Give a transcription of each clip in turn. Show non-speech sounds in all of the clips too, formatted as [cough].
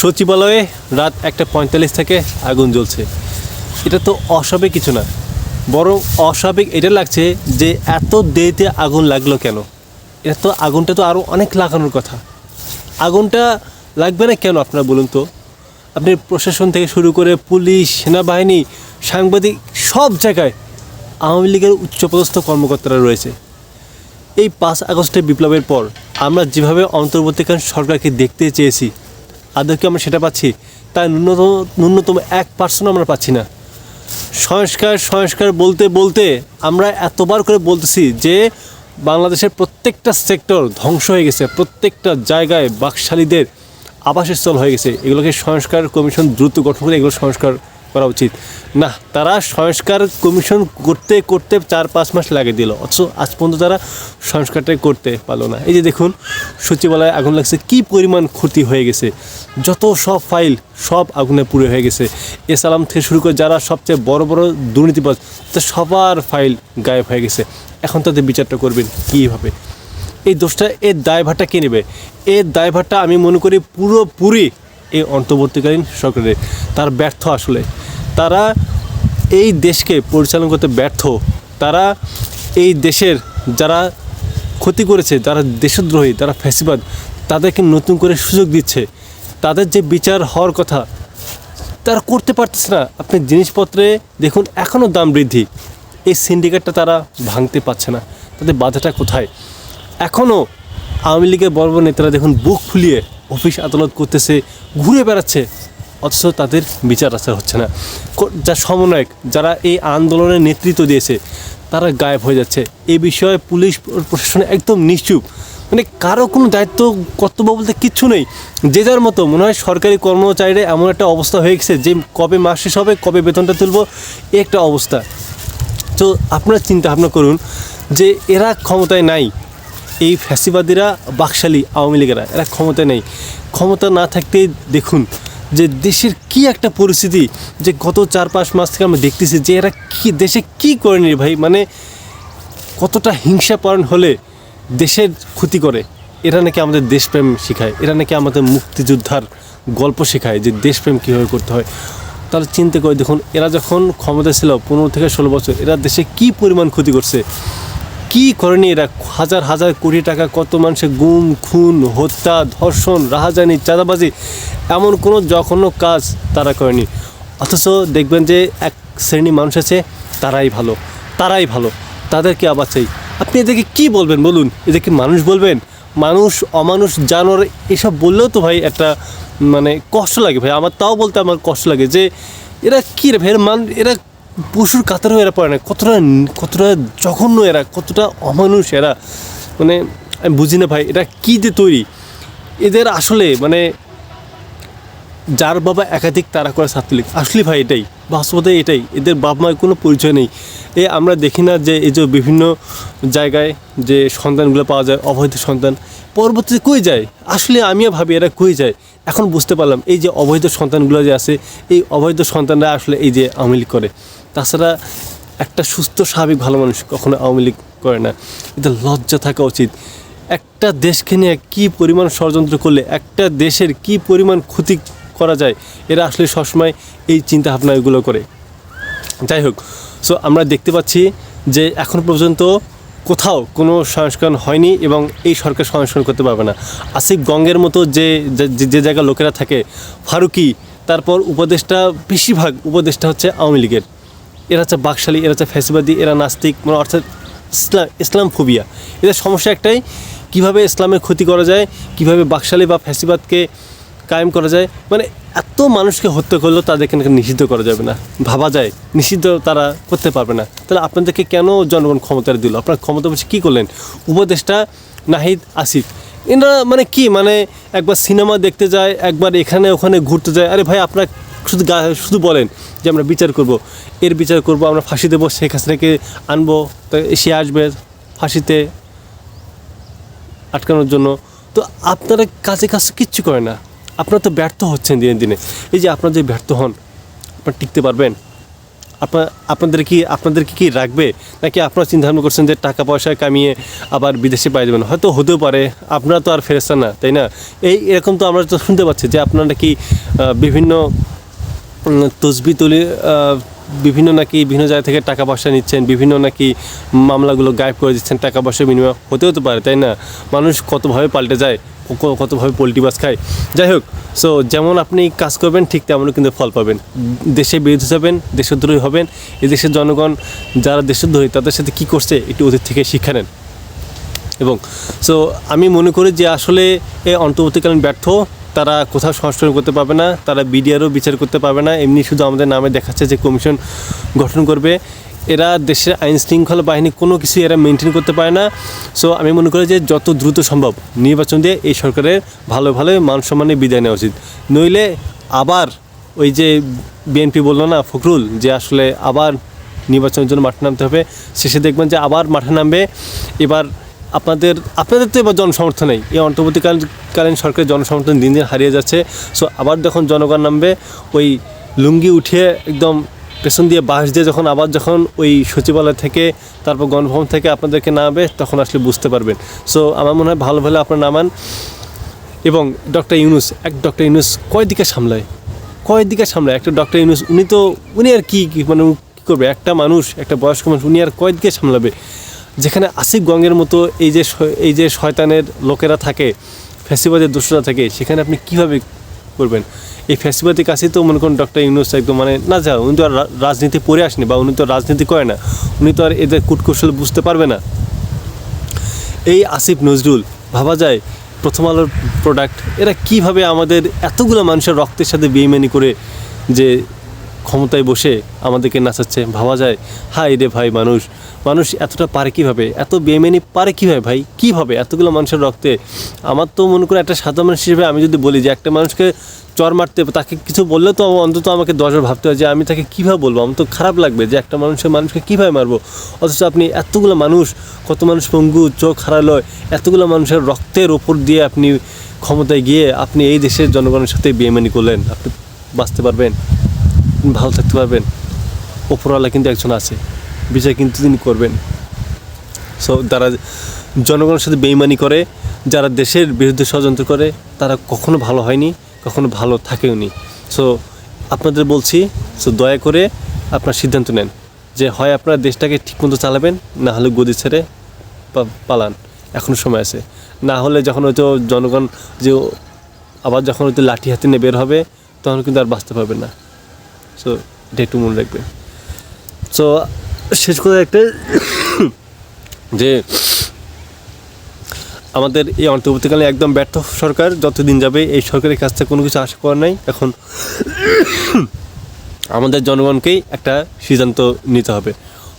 সচিবালয়ে রাত একটা পঁয়তাল্লিশ থেকে আগুন জ্বলছে। এটা তো অস্বাভাবিক কিছু না, বরং অস্বাভাবিক এটা লাগছে যে এত দেরিতে আগুন লাগল কেন? এটা তো আগুনটা তো আরও অনেক লাগানোর কথা। আগুনটা লাগবে না কেন আপনারা বলুন তো? আপনি প্রশাসন থেকে শুরু করে পুলিশ, সেনাবাহিনী, সাংবাদিক সব জায়গায় আওয়ামী লীগের উচ্চপদস্থ কর্মকর্তারা রয়েছে। এই পাঁচ আগস্টের বিপ্লবের পর আমরা যেভাবে অন্তর্বর্তীকালীন সরকারকে দেখতে চেয়েছি আদৌ কি আমরা সেটা পাচ্ছি, তাই ন্যূনতম ন্যূনতম এক পার্সেন্ট আমরা পাচ্ছি না। সংস্কার সংস্কার বলতে বলতে আমরা এতবার করে বলতেছি যে বাংলাদেশের প্রত্যেকটা সেক্টর ধ্বংস হয়ে গেছে, প্রত্যেকটা জায়গায় বাকশালীদের আবাসস্থল হয়ে গেছে। এগুলোকে সংস্কার কমিশন দ্রুত গঠন করে এগুলো সংস্কার করা উচিত। না, তারা সংস্কার কমিশন করতে করতে চার পাঁচ মাস লাগিয়ে দিল। অথচ আজ পর্যন্ত তারা সংস্কারটাই করতে পারল না। এই যে দেখুন, সচিবালয়ে আগুন লাগছে, কি পরিমাণ ক্ষতি হয়ে গেছে। যত সব ফাইল, সব আগুনে পুড়ে হয়ে গেছে। এসালাম থেকে শুরু করে যারা সবচেয়ে বড় বড় দুর্নীতিবাজ তো সবার ফাইল গায়েব হয়ে গেছে। এখন তাদের বিচারটা করবেন কীভাবে? এই দোষটা, এর দায়ভারটা কে নেবে? এর দায়ভারটা আমি মনে করি পুরোপুরি এই অন্তর্বর্তীকালীন সরকারের তার ব্যর্থ আসলে। তারা এই দেশকে পরিচালনা করতে ব্যর্থ। তারা এই দেশের যারা ক্ষতি করেছে, যারা দেশদ্রোহী, যারা ফ্যাসিবাদ, তাদেরকে নতুন করে সুযোগ দিচ্ছে। তাদের যে বিচার হওয়ার কথা, তারা করতে পারতেছে না। আপনি জিনিসপত্রে দেখুন এখনও দাম বৃদ্ধি। এই সিন্ডিকেটটা তারা ভাঙতে পারছে না। তাদের বাধাটা কোথায়? এখনও আওয়ামী লীগের বড় নেতারা দেখুন, বুক ফুলিয়ে অফিস আদালত করতেছে, ঘুরে বেড়াচ্ছে, অথচ তাদের বিচার আচার হচ্ছে না। যা সমন্বয়ক, যারা এই আন্দোলনের নেতৃত্ব দিয়েছে, তারা গায়েব হয়ে যাচ্ছে। এ বিষয়ে পুলিশ প্রশাসন একদম নিশ্চুপ। মানে কারও কোনো দায়িত্ব, কর্তব্য বলতে কিচ্ছু নেই। যে যার মতো, মনে হয় সরকারি কর্মচারীরা এমন একটা অবস্থা হয়ে গেছে যে কবে মাস শেষ হবে, কবে বেতনটা তুলবো একটা অবস্থা। তো আপনারা চিন্তা ভাবনা করুন যে এরা ক্ষমতায় নাই। এই ফ্যাসিবাদীরা, বাকশালী আওয়ামী লীগেরা, এরা ক্ষমতায় নেই। ক্ষমতা না থাকতেই দেখুন যে দেশের কি একটা পরিস্থিতি, যে গত চার পাঁচ মাস থেকে আমরা দেখতেছি যে এরা কি, দেশে কি করেনি ভাই? মানে কতটা হিংসাপরণ হলে দেশের ক্ষতি করে? এরা নাকি আমাদের দেশপ্রেম শেখায়, এরা নাকি আমাদের মুক্তিযোদ্ধার গল্প শেখায় যে দেশপ্রেম কীভাবে করতে হয়। তাহলে চিন্তা করে দেখুন, এরা যখন ক্ষমতা ছিল পনেরো থেকে ষোলো বছর, এরা দেশে কি পরিমাণ ক্ষতি করছে? কি করেনি এরা? হাজার হাজার কোটি টাকা কত মানুষের গুম, খুন, হত্যা, ধর্ষণ, রাহাজানি, চাঁদাবাজি, এমন কোনো জঘন্য কাজ তারা করেনি। অথচ দেখবেন যে এক শ্রেণি মানুষ আছে, তারাই ভালো তারাই ভালো, তাদেরকে আবার চাই। আপনি এদেরকে কি বলবেন বলুন? এদেরকে মানুষ বলবেন? মানুষ, অমানুষ, জানোয়ার, এসব বললেও তো ভাই একটা মানে কষ্ট লাগে ভাই। আমার তাও বলতে আমার কষ্ট লাগে যে, এরা কী রে ভাই? এরা মান, এরা পশুর কাতারও এরা পড়ে না, কতটা কতটা জঘন্য এরা, কতটা অমানুষ এরা। মানে আমি বুঝি না ভাই, এটা কী দিয়ে তৈরি? এদের আসলে মানে যার বাবা একাধিক তারা করে ছাত্রলীগ, আসলে ভাই এটাই, বাস্তবতা এটাই, এদের বাবা মায়ের কোনো পরিচয় নেই। এ আমরা দেখি না যে, এই যে বিভিন্ন জায়গায় যে সন্তানগুলো পাওয়া যায়, অবৈধ সন্তান, পরবর্তীতে কই যায়? আসলে আমিও ভাবি এরা কই যায়? এখন বুঝতে পারলাম, এই যে অবৈধ সন্তানগুলো যে আছে, এই অবৈধ সন্তানরা আসলে এই যে আওয়ামী লীগ করে। তাছাড়া একটা সুস্থ, স্বাভাবিক, ভালো মানুষ কখনো আওয়ামী লীগ করে না। এদের লজ্জা থাকা উচিত। একটা দেশকে নিয়ে কী পরিমাণ ষড়যন্ত্র করলে, একটা দেশের কি পরিমাণ ক্ষতি করা যায়, এরা আসলে সবসময় এই চিন্তা ভাবনা এগুলো করে। যাই হোক সো আমরা দেখতে পাচ্ছি যে এখন পর্যন্ত কোথাও কোনো সংস্করণ হয়নি এবং এই সরকার সংস্করণ করতে পারবে না। আসিফ গঙ্গের মতো যে, যে- জায়গায় লোকেরা থাকে, ফারুকি, তারপর উপদেশটা বেশিরভাগ উপদেশটা হচ্ছে আওয়ামী লীগের। এরা হচ্ছে বাকশালী, এরা হচ্ছে ফ্যাসিবাদী, এরা নাস্তিক মানে অর্থাৎ ইসলাম ইসলাম ফোবিয়া এদের সমস্যা একটাই, কীভাবে ইসলামের ক্ষতি করা যায়, কীভাবে বাকশালী বা ফ্যাসিবাদকে কায়েম করা যায় মানে এত মানুষকে হত্যা করলেও তাদেরকে নিষিদ্ধ করা যাবে না। ভাবা যায়, নিষিদ্ধ তারা করতে পারবে না। তাহলে আপনাদেরকে কেন জনগণ ক্ষমতা দিল? আপনার ক্ষমতা বসে কী করলেন? উপদেষ্টা নাহিদ আসিফ। এনারা মানে কি? মানে একবার সিনেমা দেখতে যায়, একবার এখানে ওখানে ঘুরতে যায়। আরে ভাই, আপনার শুধু শুধু বলেন যে আমরা বিচার করব। এর বিচার করব, আমরা ফাঁসি দেবো, শেখ হাসিনাকে আনব সে আসবে ফাঁসিতে আটকানোর জন্য। তো আপনারা কাজে কাজ কিচ্ছু করে না। আপনারা তো ব্যর্থ হচ্ছেন দিনে দিনে। এই যে আপনারা যে ব্যর্থ হন, আপনারা টিকতে পারবেন? আপনার, আপনাদের কি আপনাদের কি রাখবে? নাকি আপনারা চিন্তা ভাবনা করছেন যে টাকা পয়সা কামিয়ে আবার বিদেশে পাই যাবেন হয়তো হতেও পারে। আপনারা তো আর ফেরেস্তা না, তাই না? এই এরকম তো আমরা তো শুনতে পাচ্ছি যে আপনারা কি বিভিন্ন তসবি তুলি বিভিন্ন নাকি বিভিন্ন জায়গা থেকে টাকা পয়সা নিচ্ছেন, বিভিন্ন নাকি মামলাগুলো গায়েব করে দিচ্ছেন, টাকা পয়সা বিনিময়। হতে হতে পারে, তাই না? মানুষ কতভাবে পাল্টে যায় কতভাবে পোলট্রি মাছ খায়। যাই হোক সো যেমন আপনি কাজ করবেন, ঠিক তেমনও কিন্তু ফল পাবেন। দেশে বিরুদ্ধে যাবেন দেশদ্রোহী হবেন এই দেশের জনগণ যারা দেশদ্রোহী, তাদের সাথে কী করছে, একটু ওদের থেকে শিক্ষা নেন। এবং সো আমি মনে করি যে আসলে অন্তর্বর্তীকালীন ব্যর্থ তারা কোথাও সংস্করণ করতে পারবে না, তারা বিডিআরও বিচার করতে পারবে না। এমনি শুধু আমাদের নামে দেখাচ্ছে যে কমিশন গঠন করবে। এরা দেশের আইন শৃঙ্খলা বাহিনী কোনো কিছু এরা মেনটেন করতে পারে না। সো আমি মনে করি যে যত দ্রুত সম্ভব নির্বাচন দিয়ে এই সরকারের ভালো ভালো মান সম্মানে বিদায় নেওয়া উচিত। নইলে আবার ওই যে বিএনপি বলল না, ফখরুল, যে আসলে আবার নির্বাচনের জন্য মাঠে নামতে হবে। শেষে দেখবেন যে আবার মাঠে নামবে। এবার আপনাদের আপনাদের তো এবার জনসমর্থন নেই। এই অন্তর্বর্তীকালীন সরকারের জনসমর্থন দিন দিন হারিয়ে যাচ্ছে। সো আবার যখন জনগণ নামবে, ওই লুঙ্গি উঠিয়ে একদম পেছন দিয়ে বাঁশ দিয়ে যখন আবার যখন ওই সচিবালয় থেকে, তারপর গণভবন থেকে আপনাদেরকে নামাবে, তখন আসলে বুঝতে পারবেন। সো আমার মনে হয় ভালো ভালো আপনার নামান। এবং ডক্টর ইউনুস, এক ডক্টর ইউনুস কয় দিকে সামলায়? কয় দিকে সামলায়? একটা ডক্টর ইউনুস, উনি তো, উনি আর কি মানে কী করবে? একটা মানুষ, একটা বয়স্ক মানুষ, উনি আর কয় দিকে সামলাবে? যেখানে আসিফ গঙ্গের মতো এই যে এই যে শয়তানের লোকেরা থাকে ফ্যাসিবাদের দোষরা থাকে, সেখানে আপনি কীভাবে করবেন? এই ফ্যাসিবাদের কাছে তো মনে করুন ডক্টর ইউনুস একদম মানে না যা, উনি তো আর রাজনীতি পড়ে আসেনি বা উনি তো রাজনীতি করে না। উনি তো আর এদের কুটকৌশল বুঝতে পারবে না। এই আসিফ নজরুল, ভাবা যায় প্রথম আলোর প্রোডাক্ট এরা কীভাবে আমাদের এতগুলো মানুষের রক্তের সাথে বেইমানি করে যে ক্ষমতায় বসে আমাদেরকে নাচাচ্ছে, ভাবা যায় হাই রে ভাই মানুষ মানুষ এতটা পারে কীভাবে? এত বেইমানি পারে কীভাবে ভাই? কীভাবে এতগুলো মানুষের রক্তে। আমার তো মনে করে একটা সাধারণ মানুষ হিসেবে আমি যদি বলি যে একটা মানুষকে চর মারতে, তাকে কিছু বললে তো অন্তত আমাকে দশবার ভাবতে হয় যে আমি তাকে কীভাবে বলব? আমার তো খারাপ লাগবে যে একটা মানুষের মানুষকে কীভাবে মারবো? অথচ আপনি এতগুলো মানুষ, কত মানুষ পঙ্গু, চোখ হারালো এতগুলো মানুষের রক্তের ওপর দিয়ে আপনি ক্ষমতায় গিয়ে আপনি এই দেশের জনগণের সাথে বেইমানি করলেন। আপনি বাঁচতে পারবেন। ভালো থাকতে পারবেন। ওপরওয়ালা কিন্তু একজন আছে বিচার কিন্তু তিনি করবেন। সো তারা জনগণের সাথে বেইমানি করে, যারা দেশের বিরুদ্ধে ষড়যন্ত্র করে, তারা কখনো ভালো হয়নি, কখনো ভালো থাকেও নি সো আপনাদের বলছি সো দয়া করে আপনার সিদ্ধান্ত নেন যে হয় আপনারা দেশটাকে ঠিকমতো চালাবেন, না হলে গদি ছেড়ে পালান। এখনও সময় আছে। না হলে যখন হয়তো জনগণ যে আবার যখন হয়তো লাঠি হাতে নিয়ে বের হবে, তখন কিন্তু আর বাঁচতে পারবেন না। সো এটা একটু মনে রাখবেন সো শেষ করে একটা [coughs] যে আমাদের এই অন্তর্বর্তীকালে একদম ব্যর্থ সরকার যতদিন যাবে, এই সরকারের কাছ থেকে কোনো কিছু আশা করার নাই। এখন [coughs] আমাদের জনগণকেই একটা সিদ্ধান্ত নিতে হবে।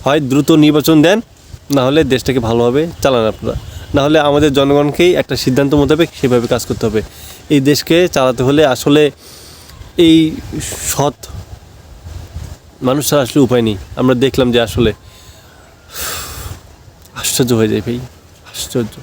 হয় দ্রুত নির্বাচন দেন, না হলে দেশটাকে ভালোভাবে চালান আপনারা। না হলে আমাদের জনগণকেই একটা সিদ্ধান্ত মোতাবেক সেভাবে কাজ করতে হবে। এই দেশকে চালাতে হলে আসলে এই সৎ মানুষের আসলে উপায় নেই। আমরা দেখলাম যে আসলে আশ্চর্য হয়ে যায় ভাই আশ্চর্য।